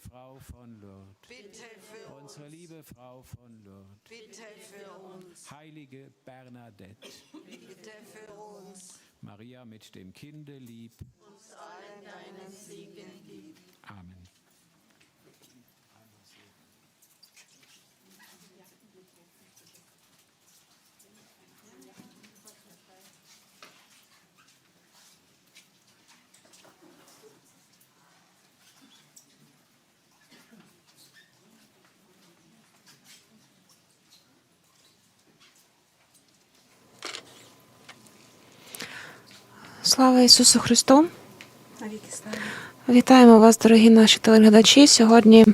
Frau von Lourdes, Bitte für unsere uns. liebe Frau von Lourdes, Bitte für uns. heilige Bernadette, Bitte für uns. Maria mit dem Kinde lieb. Uns allen deinen Segen Слава Ісусу Христу! Вітаємо вас, дорогі наші телеглядачі. Сьогодні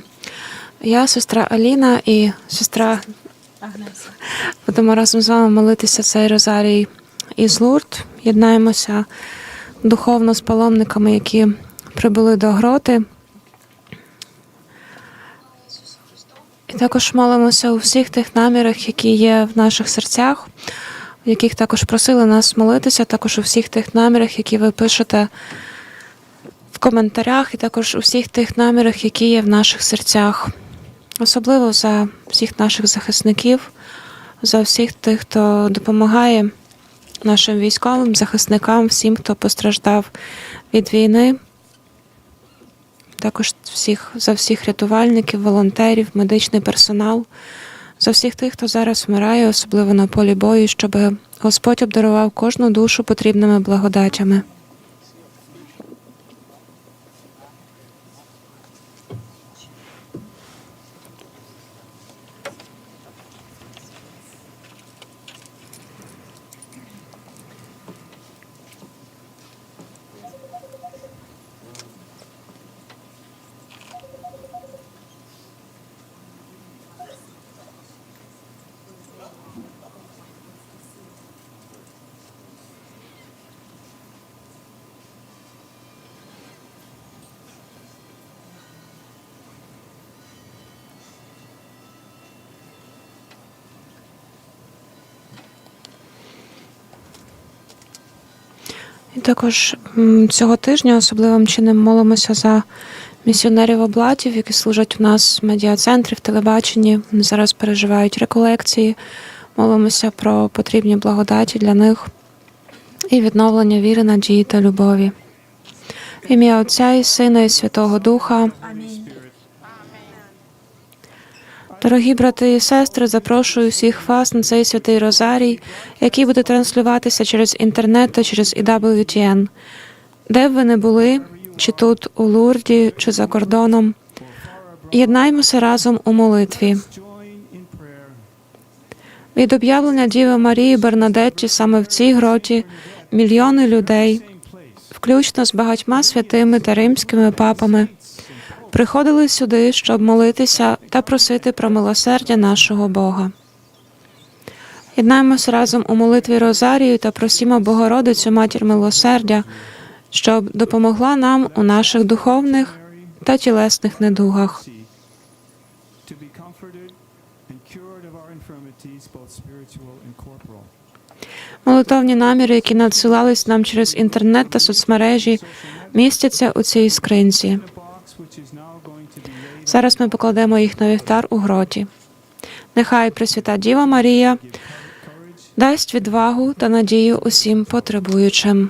я, сестра Аліна і сестра Агнеса. будемо разом з вами молитися цей розарій із Лурд. Єднаємося духовно з паломниками, які прибули до гроти. І також молимося у всіх тих намірах, які є в наших серцях, яких також просили нас молитися, також у всіх тих намірах, які ви пишете в коментарях, і також у всіх тих намірах, які є в наших серцях. Особливо за всіх наших захисників, за всіх тих, хто допомагає нашим військовим, захисникам, всім, хто постраждав від війни. Також всіх, за всіх рятувальників, волонтерів, медичний персонал, за всіх тих, хто зараз вмирає, особливо на полі бою, щоб Господь обдарував кожну душу потрібними благодатями. Також цього тижня особливим чином молимося за місіонерів облатів, які служать у нас в медіа-центрі, в телебаченні. Вони зараз переживають реколекції. Молимося про потрібні благодаті для них і відновлення віри, надії та любові. В ім'я Отця і Сина, і Святого Духа. Амінь. Дорогі брати і сестри, запрошую всіх вас на цей святий Розарій, який буде транслюватися через інтернет та через EWTN. Де б ви не були, чи тут, у Лурді, чи за кордоном. Єднаймося разом у молитві. Від об'явлення Діви Марії Бернадетті саме в цій гроті мільйони людей, включно з багатьма святими та римськими папами, приходили сюди, щоб молитися та просити про милосердя нашого Бога. Єднаємося разом у молитві Розарію та просімо Богородицю Матір милосердя, щоб допомогла нам у наших духовних та тілесних недугах. Молитовні наміри, які надсилались нам через інтернет та соцмережі, містяться у цій скринці. Зараз ми покладемо їх на вівтар у гроті. Нехай Пресвята Діва Марія дасть відвагу та надію усім потребуючим.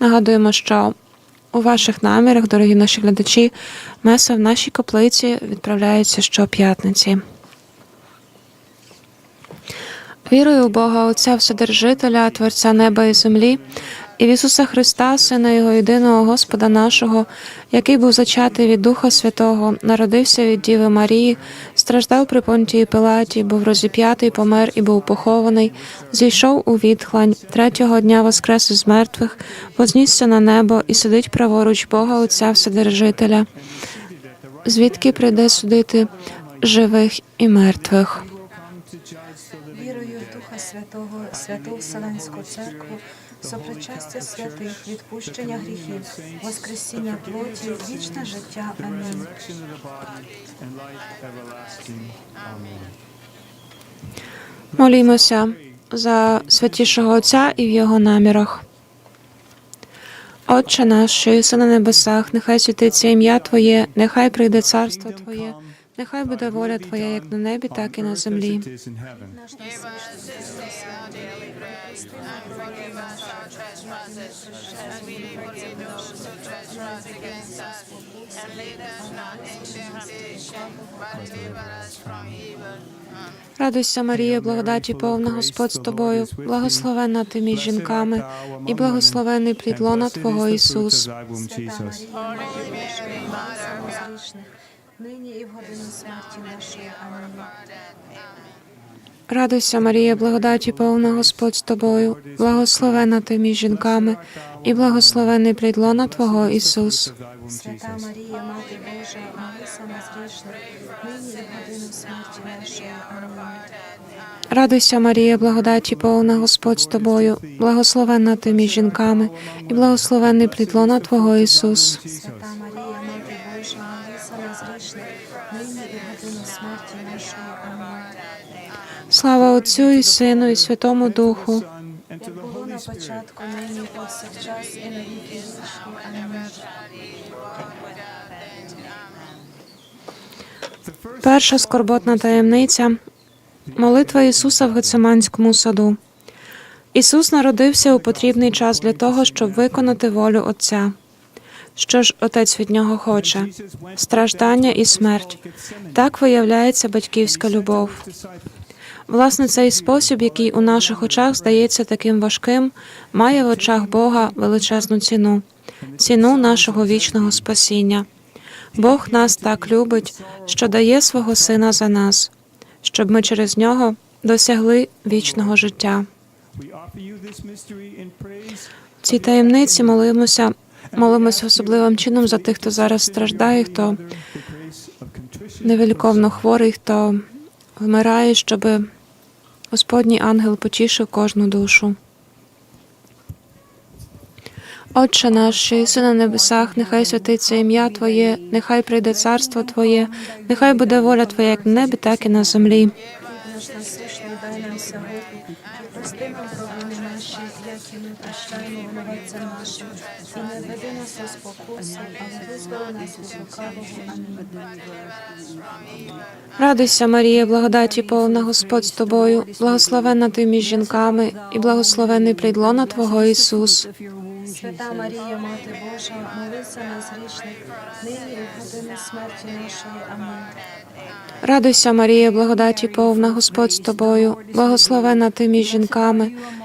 Нагадуємо, що у ваших намірах, дорогі наші глядачі, меса в нашій каплиці відправляється щоп'ятниці. Вірую у Бога Отця Вседержителя, Творця неба і землі, і в Ісуса Христа, Сина Його єдиного Господа нашого, який був зачатий від Духа Святого, народився від Діви Марії, страждав при понтії Пилаті, був розіп'ятий, помер і був похований, зійшов у відхлань, третього дня воскрес із мертвих, вознісся на небо і сидить праворуч Бога Отця Вседержителя, звідки прийде судити живих і мертвих. Вірую в Духа Святого, Святу Вселенську Церкву, сопричастя святих, відпущення гріхів, Воскресіння плоті, вічне життя. Амінь. Молімося за святішого Отця і в його намірах. Отче наш, що єси на небесах, нехай святиться ім'я Твоє, нехай прийде царство Твоє, нехай буде воля Твоя, як на небі, так і на землі. Радуйся, Марія, благодаті повна Господь з тобою, благословенна ти між жінками, і благословений плід лона Твого Ісус. Нині і в годину смерті нашої. Амінь. Радуйся, Марія, благодаті повна Господь з тобою, благословенна ти між жінками, і благословений плід лона Твого Ісус. Свята Марія, Мати Божа, молися нас грішних, нині і в годину смерті нашої. Амінь. Радуйся, Марія, благодаті повна Господь з тобою, благословенна ти між жінками, і благословений плід лона Твого Ісус. Свята Марія, нас нині і в смерті нашої. Амінь. Слава Отцю і Сину, і Святому Духу. Як було на початку, нині повсякчас, і на віки вічні. Амінь. Перша скорботна таємниця молитва Ісуса в Гециманському саду. Ісус народився у потрібний час для того, щоб виконати волю Отця. Що ж Отець від нього хоче? Страждання і смерть. Так виявляється батьківська любов. Власне, цей спосіб, який у наших очах здається таким важким, має в очах Бога величезну ціну ціну нашого вічного спасіння. Бог нас так любить, що дає свого Сина за нас, щоб ми через нього досягли вічного життя. Цій таємниці молимося, молимося особливим чином за тих, хто зараз страждає, хто невеликовно хворий, хто вмирає, щоб Господній ангел потішив кожну душу. Отче наш, що на небесах, нехай святиться ім'я Твоє, нехай прийде царство Твоє, нехай буде воля Твоя як на небі, так і на землі. Прости нам і ми прощаємо винуватцям нашим, і не веди нас у спокусу, але визволи нас від лукавого. Амінь. Радуйся, Марія, благодаті повна Господь з тобою, благословенна ти між жінками, і благословений плід лона Твого Ісус. Свята Марія, Мати Божа, молися нас грішних, нині і в годину смерті нашої. Амінь. Радуйся, Марія, благодаті повна Господь з тобою, благословенна ти між жінками,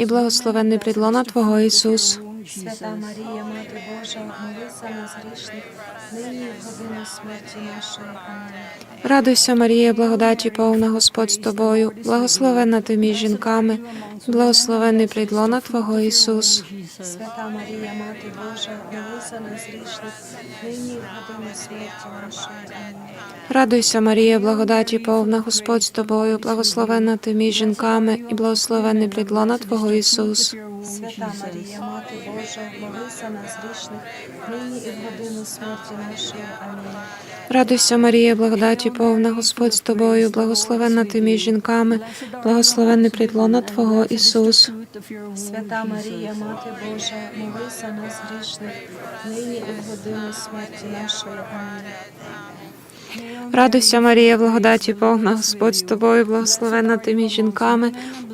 і благословений плід лона Твого Ісус. Свята Марія, Мати Божа, молися нас грішних, нині і в годину смерті нашої. Амінь. Радуйся, Марія, благодаті повна Господь з тобою, благословенна ти між жінками, благословений плід Твого Ісус. Свята Марія, Мати Божа, молися нас грішних, нині в годину смерті нашої. Амінь. Радуйся, Марія, благодаті повна Господь з тобою, благословенна ти між жінками, і благословений плід лона Твого Ісус. Свята Марія, Мати Божа, молися нас грішних, нині і в годину смерті нашої. Амінь. Радуйся, Марія, благодаті повна Господь з тобою, благословенна ти між жінками, благословенний плід лона Твого Ісус. Свята Марія, Мати Божа, молися нас грішних, нині і в годину смерті нашої. Амінь. Радуйся, Марія, благодаті повна Господь з тобою, благословенна ти між жінками,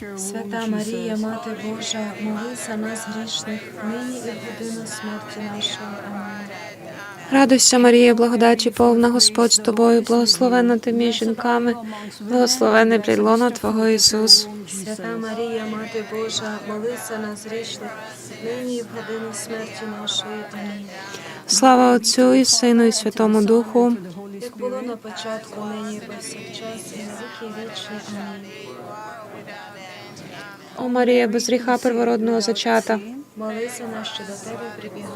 Свята Марія, Мати Божа, молися нас грішних, нині і в годину смерті нашої. Амінь. Радуйся, Марія, благодаті повна Господь з тобою, благословенна ти між жінками, благословений придлона Твого Ісус. Свята Марія, Мати Божа, молися нас грішних, нині і в годину смерті нашої. Амінь. Слава Отцю і Сину, і Святому Духу. Як було на початку, нині і повсякчас, і на віки вічні. Амінь. О Марія, без гріха первородного зачата. Молися нас, що до тебе прибігаємо.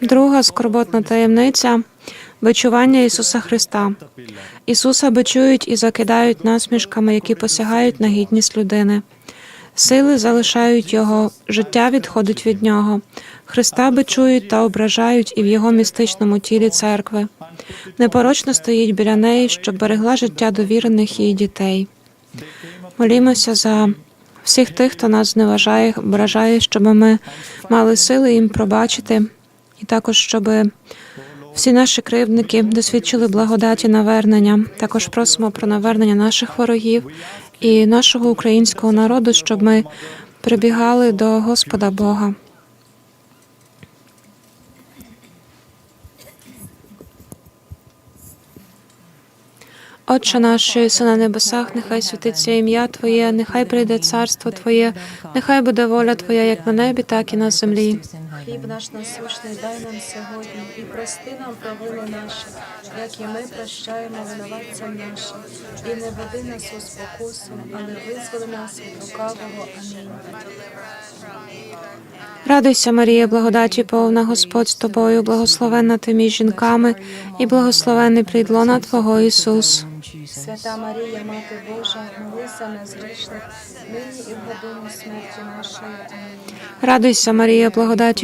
Друга скорботна таємниця бичування Ісуса Христа. Ісуса бичують і закидають насмішками, які посягають на гідність людини. Сили залишають його, життя відходить від нього. Христа бичують та ображають і в його містичному тілі церкви. Непорочно стоїть біля неї, щоб берегла життя довірених їй дітей. Молімося за всіх тих, хто нас зневажає, ображає, щоб ми мали сили їм пробачити, і також щоб всі наші кривдники досвідчили благодаті навернення. Також просимо про навернення наших ворогів і нашого українського народу, щоб ми прибігали до Господа Бога. Отче наш, що на небесах, нехай святиться ім'я Твоє, нехай прийде царство Твоє, нехай буде воля Твоя, як на небі, так і на землі. Хліб наш насущний дай нам сьогодні і прости нам провини наші, як і ми прощаємо винуватцям нашим. І не веди нас у спокусу, але визволи нас від лукавого. Амінь. Радуйся, Марія, благодаті повна Господь з тобою, благословенна ти між жінками, і благословений плід Твого Ісус. Свята Марія, Мати Божа, молися нас грішних, нині і в годину смерті нашої. Амінь. Радуйся, Марія, благодаті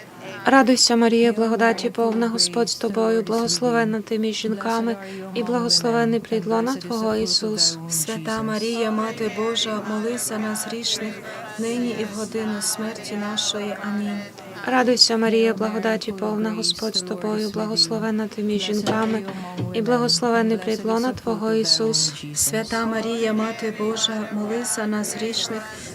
Радуйся, Марія, благодаті повна Господь з тобою, благословенна ти між жінками, і благословений плід лона Твого Ісус. Свята Марія, Мати Божа, молися нас грішних, нині і в годину смерті нашої. Амінь. Радуйся, Марія, благодаті повна Господь з тобою, благословенна ти між жінками, і благословений плід лона Твого Ісус. Свята Марія, Мати Божа, молися нас грішних,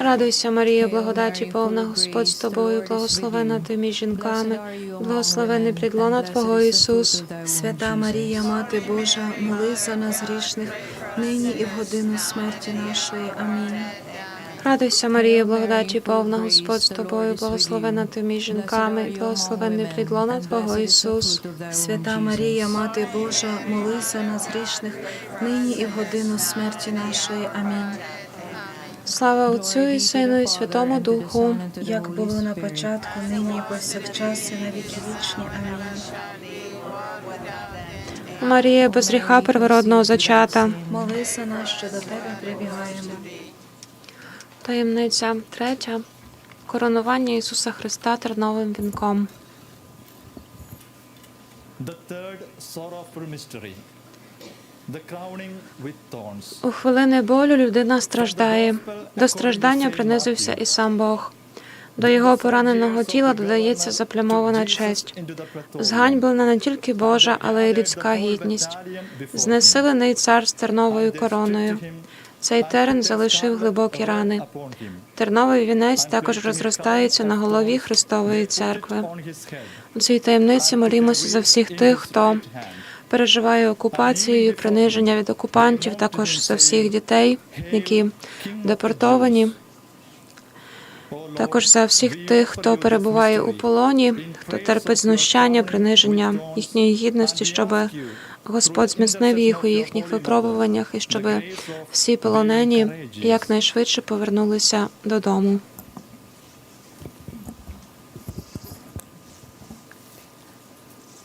Радуйся, Марія, благодаті повна Господь з тобою, благословенна ти між жінками, благословений плід Твого Ісус. Свята Марія, Мати Божа, молися нас грішних, нині і в годину смерті нашої. Амінь. Радуйся, Марія, благодаті повна Господь з тобою, благословенна ти між жінками, благословений плід Твого Ісус. Свята Марія, Мати Божа, молися нас грішних, нині і в годину смерті нашої. Амінь. Слава Отцю і Сину, і Святому Духу. Як було на початку, нині і повсякчас, і на віки вічні. Амінь. Марія, без гріха первородного зачата. Молися нас, що до тебе прибігаємо. Таємниця третя. Коронування Ісуса Христа терновим вінком. У хвилини болю людина страждає. До страждання принизився і сам Бог. До його пораненого тіла додається заплямована честь. Зганьблена не тільки Божа, але й людська гідність. Знесилений цар з терновою короною. Цей терен залишив глибокі рани. Терновий вінець також розростається на голові Христової церкви. У цій таємниці молімося за всіх тих, хто переживає окупацію, приниження від окупантів, також за всіх дітей, які депортовані, також за всіх тих, хто перебуває у полоні, хто терпить знущання, приниження їхньої гідності, щоб Господь зміцнив їх у їхніх випробуваннях і щоб всі полонені якнайшвидше повернулися додому.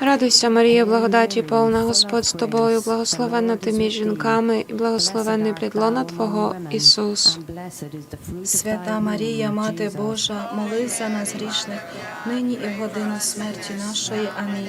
Радуйся, Марія, благодаті повна Господь з тобою, благословенна ти між жінками, і благословенний плід лона Твого Ісус. Свята Марія, Мати Божа, молись за нас грішних, нині і в годину смерті нашої. Амінь.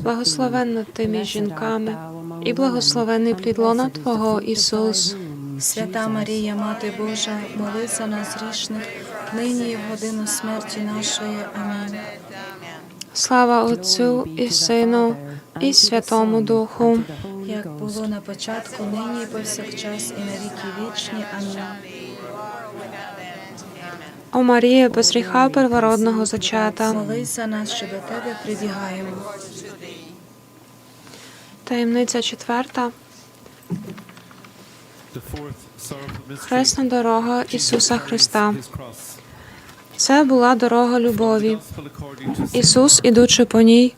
благословенна ти між жінками, і благословенний плід лона Твого Ісус. Свята Марія, Мати Божа, молись за нас грішних, нині і в годину смерті нашої. Амінь. Слава Отцю і Сину, і Святому Духу. Як було на початку, нині і повсякчас, і на віки вічні. Амінь. О Марія, без гріха первородного зачата, Молись за нас, що до тебе прибігаємо. таємниця четверта, хресна дорога Ісуса Христа. Це була дорога любові. Ісус, ідучи по ній,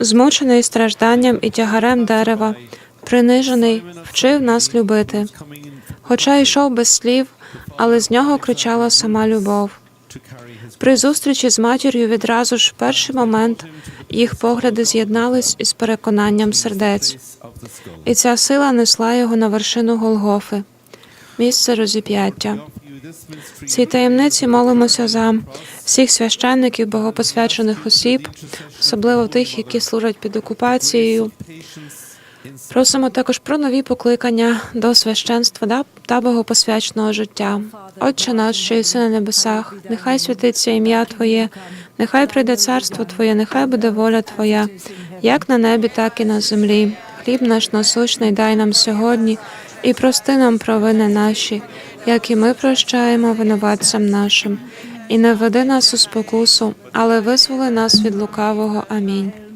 змучений стражданням і тягарем дерева, принижений, вчив нас любити. Хоча йшов без слів, але з нього кричала сама любов. При зустрічі з матір'ю відразу ж в перший момент їх погляди з'єднались із переконанням сердець, і ця сила несла його на вершину Голгофи, місце розіп'яття. Цій таємниці молимося за всіх священників, богопосвячених осіб, особливо тих, які служать під окупацією. Просимо також про нові покликання до священства та богопосвяченого життя. Отче наш, що єси на небесах, нехай святиться ім'я Твоє, нехай прийде царство Твоє, нехай буде воля Твоя, як на небі, так і на землі. Хліб наш насущний дай нам сьогодні і прости нам провини наші, як і ми прощаємо винуватцям нашим. І не веди нас у спокусу, але визволи нас від лукавого. Амінь.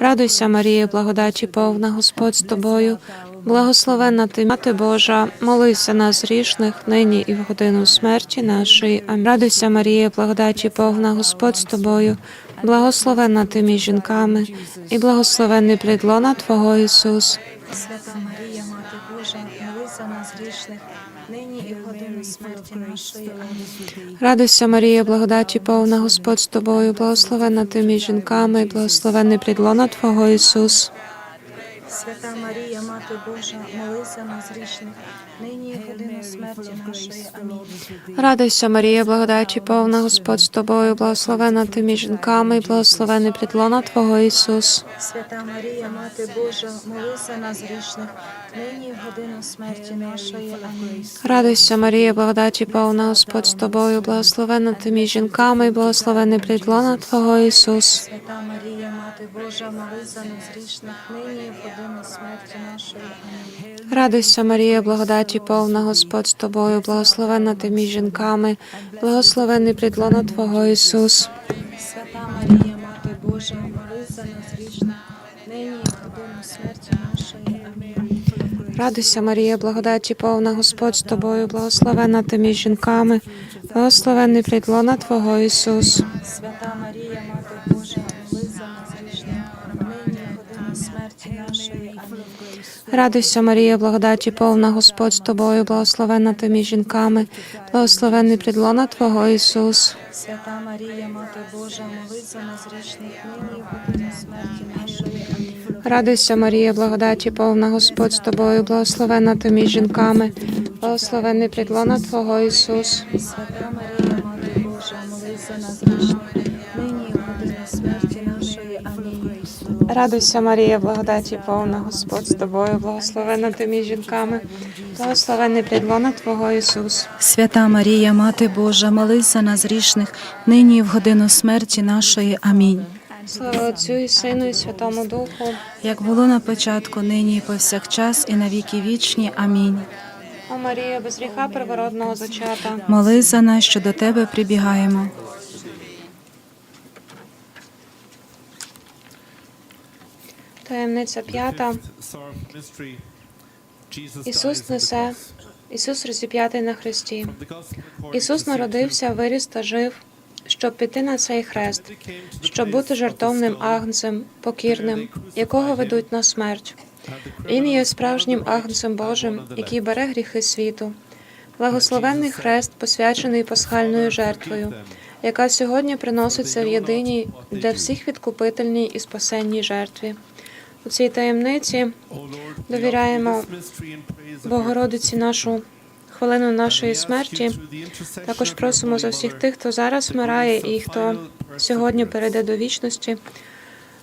Радуйся, Марія, благодаті повна, Господь з тобою, благословенна ти, Мати Божа, молися нас грішних, нині і в годину смерті нашої. Амінь. Радуйся, Марія, благодаті повна, Господь з тобою, благословенна ти між жінками, і благословенний плід лона Твого Ісус. Свята Марія, Мати Божа, молись за нас грішних, годину смерті нашої. Амінь. Радуйся, Марія, благодаті повна, Господь з тобою, благословенна ти між жінками, і благословенний плід Твого Ісус. Свята Марія, Мати Божа, молись за нас грішних, нині і годину смерті нашої. Амінь. Радуйся, Марія, благодаті повна, Господь з тобою, благословенна ти між жінками, і благословенний плід Твого Ісус. Свята Марія, Мати Божа, молись за нас грішних, нині в годину смерті нашої. Амінь. Радуйся, Марія, благодаті повна, Господь з тобою, благословенна ти між жінками, і благословенний плід лона Твого Ісус. Свята Марія, Мати Божа, молись за нас грішних, нині і в годину смерті нашої. Амінь. Радуйся, Марія, благодаті повна, Господь з тобою, благословенна ти між жінками, благословенний плід лона Твого Ісус. Свята Марія, Мати Божа, молись за нас грішних, нині і в годину смерті нашої. Радуйся, Марія, благодаті повна, Господь з тобою, благословенна ти між жінками, благословенний плід Твого Ісус. Свята Марія, Мати Божа, молись за нас грішних, нині і смерті нашої. Амінь. Радуйся, Марія, благодаті повна, Господь з тобою, благословенна ти між жінками, благословенний плід Твого Ісус. Свята Марія, Мати Божа, молись за нас грішних, нині в смерті нашої. Амінь. Радуйся, Марія, благодаті повна, Господь з тобою, благословенна ти між жінками, благословенний плід Твого Ісус. Амінь. Радуйся, Марія, благодаті повна, Господь з тобою, благословенна ти між жінками, благословенний плід Твого Ісус. Свята Марія, Мати Божа, молись за нас грішних, нині і в годину смерті нашої. Амінь. Слава Отцю і Сину, і Святому Духу. Як було на початку, нині і повсякчас, і на віки вічні. Амінь. О Марія, без гріха первородного зачата. Молись за нас, що до тебе прибігаємо. Таємниця п'ята. Ісус несе, Ісус розіп'ятий на хресті. Ісус народився, виріс та жив, щоб піти на цей хрест, щоб бути жертовним агнцем, покірним, якого ведуть на смерть. Він є справжнім агнцем Божим, який бере гріхи світу. Благословенний хрест, посвячений пасхальною жертвою, яка сьогодні приноситься в єдиній для всіх відкупительній і спасенній жертві. У цій таємниці довіряємо Богородиці нашу хвилину нашої смерті. Також просимо за всіх тих, хто зараз вмирає і хто сьогодні перейде до вічності,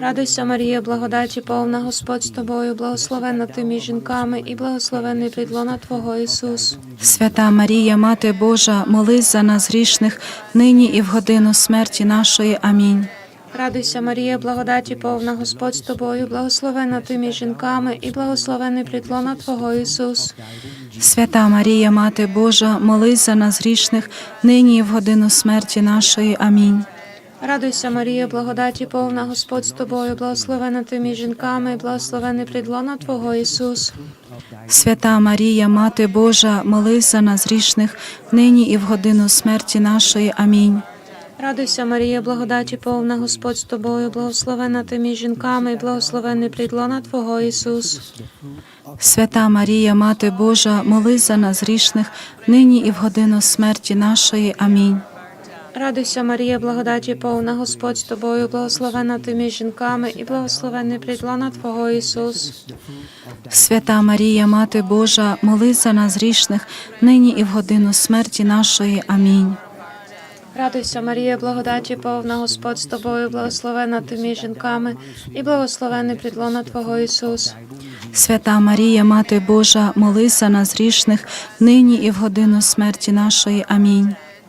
Радуйся, Марія, благодаті повна, Господь з тобою, благословенна ти між жінками, і благословений плід лона Твого Ісус. Свята Марія, Мати Божа, молись за нас грішних, нині і в годину смерті нашої. Амінь. Радуйся, Марія, благодаті повна Господь з тобою, благословена ти між жінками, і благословений плід лона Твого Ісус. Свята Марія, Мати Божа, молись за нас грішних, нині і в годину смерті нашої. Амінь. Радуйся, Марія, благодаті повна Господь з тобою, благословена ти між жінками, і благословений плід Твого Ісус. Свята Марія, Мати Божа, молись за нас грішних, нині і в годину смерті нашої. Амінь. Радуйся, Марія, благодаті повна Господь з тобою, благословена ти між жінками, і благословений плід Твого Ісус. Свята Марія, Мати Божа, молись за нас грішних, нині і в годину смерті нашої. Амінь. Радуйся, Марія, благодаті повна Господь з тобою, благословена ти між жінками, і благословений плід Твого Ісус. Свята Марія, Мати Божа, молись за нас грішних, нині і в годину смерті нашої. Амінь. Радуйся, Марія, благодаті повна Господь з тобою, благословена ти між жінками, і благословений плід Твого Ісус. Свята Марія, Мати Божа, молись за нас грішних, нині і в годину смерті нашої. Амінь.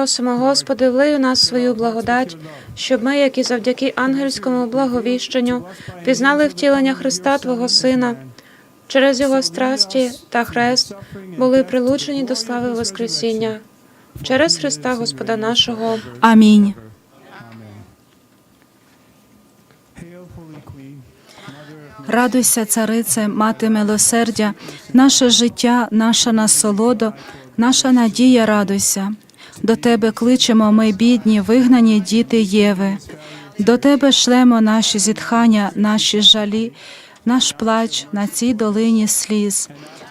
Просимо, Господи, влий у нас свою благодать, щоб ми, як і завдяки ангельському благовіщенню, пізнали втілення Христа Твого Сина, через Його страсті та хрест були прилучені до слави Воскресіння. Через Христа Господа нашого. Амінь. Радуйся, царице, мати милосердя, наше життя, наша насолода, наша надія, радуйся. До тебе кличемо ми, бідні, вигнані діти Єви. До тебе шлемо наші зітхання, наші жалі, наш плач на цій долині сліз.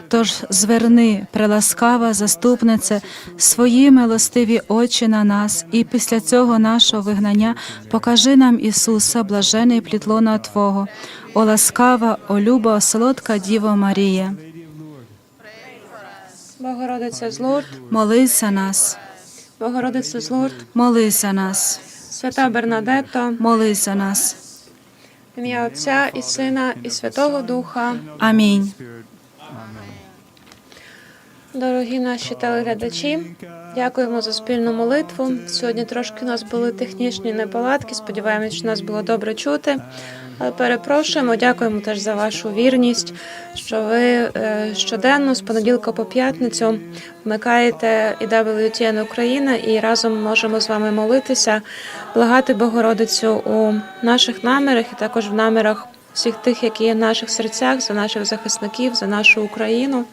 Тож зверни, преласкава заступнице, свої милостиві очі на нас, і після цього нашого вигнання покажи нам Ісуса, блажений плітлона Твого, о ласкава, о люба, солодка Діво Марія. Богородиця з Лурд, Молись за нас, Богородиця з Лурд, молись за нас, свята Бернадетто, молись за нас. ім'я Отця і Сина, і Святого Духа. Амінь. Дорогі наші телеглядачі, дякуємо за спільну молитву. Сьогодні трошки у нас були технічні неполадки. Сподіваємось, що нас було добре чути. Але перепрошуємо, дякуємо теж за вашу вірність, що ви е, щоденно з понеділка по п'ятницю вмикаєте IWTN Україна і разом можемо з вами молитися, благати Богородицю у наших намірах і також в намірах всіх тих, які є в наших серцях, за наших захисників, за нашу Україну.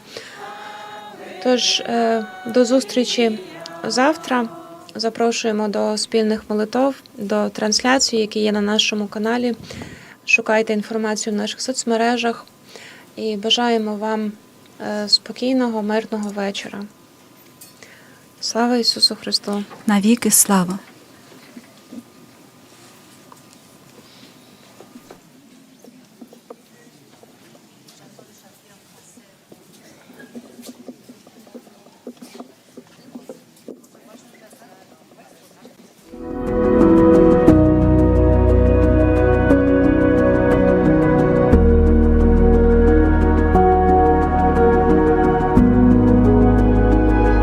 Тож е, до зустрічі завтра. Запрошуємо до спільних молитов, до трансляцій, які є на нашому каналі. Шукайте інформацію в наших соцмережах і бажаємо вам е, спокійного, мирного вечора. Слава Ісусу Христу! Навіки слава.